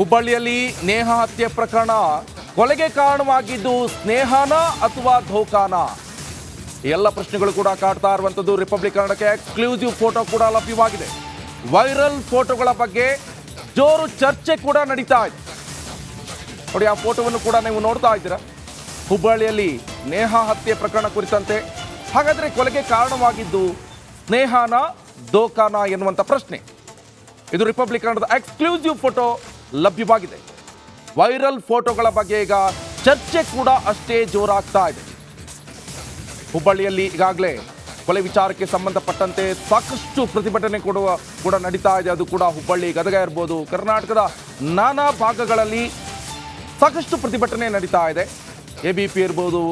ಹುಬ್ಬಳ್ಳಿಯಲ್ಲಿ ನೇಹ ಹತ್ಯೆ ಪ್ರಕರಣ. ಕೊಲೆಗೆ ಕಾರಣವಾಗಿದ್ದು ಸ್ನೇಹನ ಅಥವಾ ಧೋಕಾನ? ಎಲ್ಲ ಪ್ರಶ್ನೆಗಳು ಕೂಡ ಕಾಡ್ತಾ ಇರುವಂಥದ್ದು ರಿಪಬ್ಲಿಕ್ ಕನ್ನಡಕ್ಕೆ. ಎಕ್ಸ್ಕ್ಲೂಸಿವ್ ಫೋಟೋ ಕೂಡ ಲಭ್ಯವಾಗಿದೆ. ವೈರಲ್ ಫೋಟೋಗಳ ಬಗ್ಗೆ ಜೋರು ಚರ್ಚೆ ಕೂಡ ನಡೀತಾ ಇದೆ. ನೋಡಿ, ಆ ಫೋಟೋವನ್ನು ಕೂಡ ನೀವು ನೋಡ್ತಾ ಇದ್ದೀರಾ? ಹುಬ್ಬಳ್ಳಿಯಲ್ಲಿ ನೇಹ ಹತ್ಯೆ ಪ್ರಕರಣ ಕುರಿತಂತೆ. ಹಾಗಾದ್ರೆ ಕೊಲೆಗೆ ಕಾರಣವಾಗಿದ್ದು ಸ್ನೇಹನ ದೋಕಾನ ಎನ್ನುವಂಥ ಪ್ರಶ್ನೆ. ಇದು ರಿಪಬ್ಲಿಕ್ ಕನ್ನಡದ ಎಕ್ಸ್ಕ್ಲೂಸಿವ್ ಫೋಟೋ ಲಭ್ಯವಾಗಿದೆ. ವೈರಲ್ ಫೋಟೋಗಳ ಬಗ್ಗೆ ಈಗ ಚರ್ಚೆ ಕೂಡ ಅಷ್ಟೇ ಜೋರಾಗ್ತಾ ಇದೆ. ಹುಬ್ಬಳ್ಳಿಯಲ್ಲಿ ಈಗಾಗಲೇ ಕೊಲೆ ವಿಚಾರಕ್ಕೆ ಸಂಬಂಧಪಟ್ಟಂತೆ ಸಾಕಷ್ಟು ಪ್ರತಿಭಟನೆ ಕೊಡುವ ಕೂಡ ನಡೀತಾ ಇದೆ. ಅದು ಕೂಡ ಹುಬ್ಬಳ್ಳಿ ಗದಗ ಇರ್ಬೋದು, ಕರ್ನಾಟಕದ ನಾನಾ ಭಾಗಗಳಲ್ಲಿ ಸಾಕಷ್ಟು ಪ್ರತಿಭಟನೆ ನಡೀತಾ ಇದೆ. ಎ ಬಿ ಪಿ ಇರ್ಬೋದು,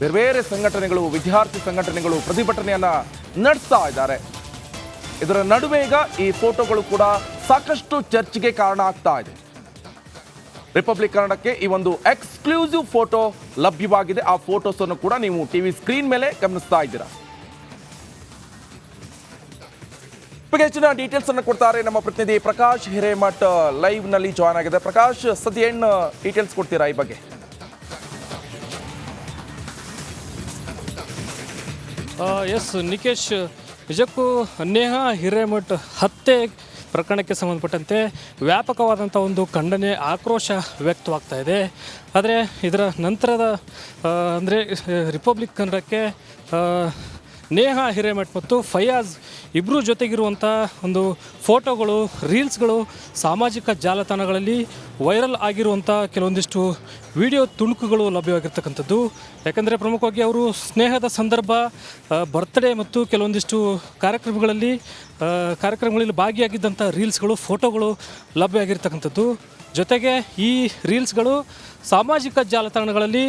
ಬೇರೆ ಬೇರೆ ಸಂಘಟನೆಗಳು, ವಿದ್ಯಾರ್ಥಿ ಸಂಘಟನೆಗಳು ಪ್ರತಿಭಟನೆಯನ್ನು ನಡೆಸ್ತಾ ಇದ್ದಾರೆ. ಇದರ ನಡುವೆ ಈಗ ಈ ಫೋಟೋಗಳು ಕೂಡ ಸಾಕಷ್ಟು ಚರ್ಚೆಗೆ ಕಾರಣ ಆಗ್ತಾ ಇದೆ. ರಿಪಬ್ಲಿಕ್ ಕನ್ನಡಕ್ಕೆ ಈ ಒಂದು ಎಕ್ಸ್ಕ್ಲೂಸಿವ್ ಫೋಟೋ ಲಭ್ಯವಾಗಿದೆ. ಆ ಫೋಟೋಸ್ ಅನ್ನು ಕೂಡ ನೀವು ಟಿವಿ ಸ್ಕ್ರೀನ್ ಮೇಲೆ ಗಮನಿಸ್ತಾ ಇದ್ದೀರಾ. ಹೆಚ್ಚಿನ ಡೀಟೇಲ್ಸ್ ಅನ್ನು ಕೊಡ್ತಾರೆ ನಮ್ಮ ಪ್ರತಿನಿಧಿ ಪ್ರಕಾಶ್ ಹಿರೇಮಠ್ ಲೈವ್ನಲ್ಲಿ ಜಾಯ್ನ್ ಆಗಿದೆ ಪ್ರಕಾಶ್, ಸದ್ಯ ಡೀಟೇಲ್ಸ್ ಕೊಡ್ತೀರಾ ಈ ಬಗ್ಗೆ? ಎಸ್ ನಿಕೇಶ್ ನಿಜಕ್ಕೂ ನೇಹಾ ಹಿರೇಮಠ್ ಹತ್ಯೆ ಪ್ರಕರಣಕ್ಕೆ ಸಂಬಂಧಪಟ್ಟಂತೆ ವ್ಯಾಪಕವಾದಂಥ ಒಂದು ಖಂಡನೆ ಆಕ್ರೋಶ ವ್ಯಕ್ತವಾಗ್ತಾ ಇದೆ. ಆದರೆ ಇದರ ನಂತರದ ಅಂದರೆ ರಿಪಬ್ಲಿಕ್ ಕನ್ನಡಕ್ಕೆ ನೇಹ ಹಿರೇಮಠ್ ಮತ್ತು ಫಯಾಜ್ ಇಬ್ಬರು ಜೊತೆಗಿರುವಂಥ ಒಂದು ಫೋಟೋಗಳು, ರೀಲ್ಸ್ಗಳು ಸಾಮಾಜಿಕ ಜಾಲತಾಣಗಳಲ್ಲಿ ವೈರಲ್ ಆಗಿರುವಂಥ ಕೆಲವೊಂದಿಷ್ಟು ವಿಡಿಯೋ ತುಣುಕುಗಳು ಲಭ್ಯವಾಗಿರ್ತಕ್ಕಂಥದ್ದು. ಯಾಕಂದರೆ ಪ್ರಮುಖವಾಗಿ ಅವರು ಸ್ನೇಹದ ಸಂದರ್ಭ ಬರ್ತ್ಡೇ ಮತ್ತು ಕೆಲವೊಂದಿಷ್ಟು ಕಾರ್ಯಕ್ರಮಗಳಲ್ಲಿ ಕಾರ್ಯಕ್ರಮಗಳಲ್ಲಿ ಭಾಗಿಯಾಗಿದ್ದಂಥ ರೀಲ್ಸ್ಗಳು, ಫೋಟೋಗಳು ಲಭ್ಯವಾಗಿರ್ತಕ್ಕಂಥದ್ದು. ಜೊತೆಗೆ ಈ ರೀಲ್ಸ್ಗಳು ಸಾಮಾಜಿಕ ಜಾಲತಾಣಗಳಲ್ಲಿ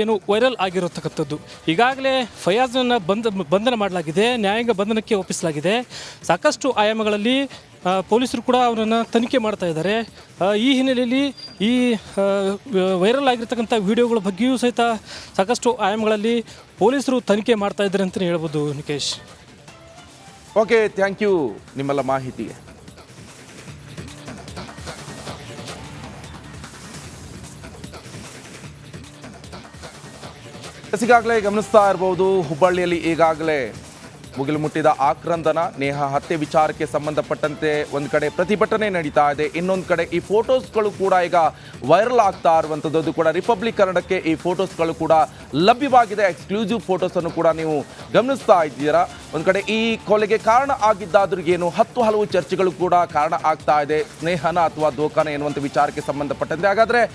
ಏನು ವೈರಲ್ ಆಗಿರತಕ್ಕಂಥದ್ದು. ಈಗಾಗಲೇ ಫಯಾಜ್ನನ್ನು ಬಂಧ ಬಂಧನ ಮಾಡಲಾಗಿದೆ, ನ್ಯಾಯಾಂಗ ಬಂಧನಕ್ಕೆ ಒಪ್ಪಿಸಲಾಗಿದೆ. ಸಾಕಷ್ಟು ಆಯಾಮಗಳಲ್ಲಿ ಪೊಲೀಸರು ಕೂಡ ಅವರನ್ನು ತನಿಖೆ ಮಾಡ್ತಾ ಇದ್ದಾರೆ. ಈ ಹಿನ್ನೆಲೆಯಲ್ಲಿ ಈ ವೈರಲ್ ಆಗಿರ್ತಕ್ಕಂಥ ವಿಡಿಯೋಗಳ ಬಗ್ಗೆಯೂ ಸಹಿತ ಸಾಕಷ್ಟು ಆಯಾಮಗಳಲ್ಲಿ ಪೊಲೀಸರು ತನಿಖೆ ಮಾಡ್ತಾ ಇದ್ದಾರೆ ಅಂತಲೇ ಹೇಳ್ಬೋದು ನಿಕೇಶ್. ಓಕೆ ಥ್ಯಾಂಕ್ ಯು ನಿಮ್ಮೆಲ್ಲ ಮಾಹಿತಿಗೆ ಈಗಾಗಲೇ ಗಮನಿಸ್ತಾ ಇರಬಹುದು ಹುಬ್ಬಳ್ಳಿಯಲ್ಲಿ ಈಗಾಗಲೇ ಮುಗಿಲು ಮುಟ್ಟಿದ ಆಕ್ರಂದನ, ನೇಹ ಹತ್ಯೆ ವಿಚಾರಕ್ಕೆ ಸಂಬಂಧಪಟ್ಟಂತೆ ಒಂದು ಕಡೆ ಪ್ರತಿಭಟನೆ ನಡೀತಾ ಇದೆ. ಇನ್ನೊಂದು ಕಡೆ ಈ ಫೋಟೋಸ್ಗಳು ಕೂಡ ಈಗ ವೈರಲ್ ಆಗ್ತಾ ಇರುವಂಥದ್ದು ಕೂಡ ರಿಪಬ್ಲಿಕ್ ಕನ್ನಡಕ್ಕೆ ಈ ಫೋಟೋಸ್ಗಳು ಕೂಡ ಲಭ್ಯವಾಗಿದೆ. ಎಕ್ಸ್ಕ್ಲೂಸಿವ್ ಫೋಟೋಸ್ ಅನ್ನು ಕೂಡ ನೀವು ಗಮನಿಸ್ತಾ ಇದ್ದೀರಾ. ಒಂದು ಕಡೆ ಈ ಕೊಲೆಗೆ ಕಾರಣ ಆಗಿದ್ದಾದ್ರೂ ಏನು ಹತ್ತು ಹಲವು ಚರ್ಚೆಗಳು ಕೂಡ ಕಾರಣ ಆಗ್ತಾ ಇದೆ. ಸ್ನೇಹನ ಅಥವಾ ದೋಖಾನ ಎನ್ನುವಂಥ ವಿಚಾರಕ್ಕೆ ಸಂಬಂಧಪಟ್ಟಂತೆ. ಹಾಗಾದ್ರೆ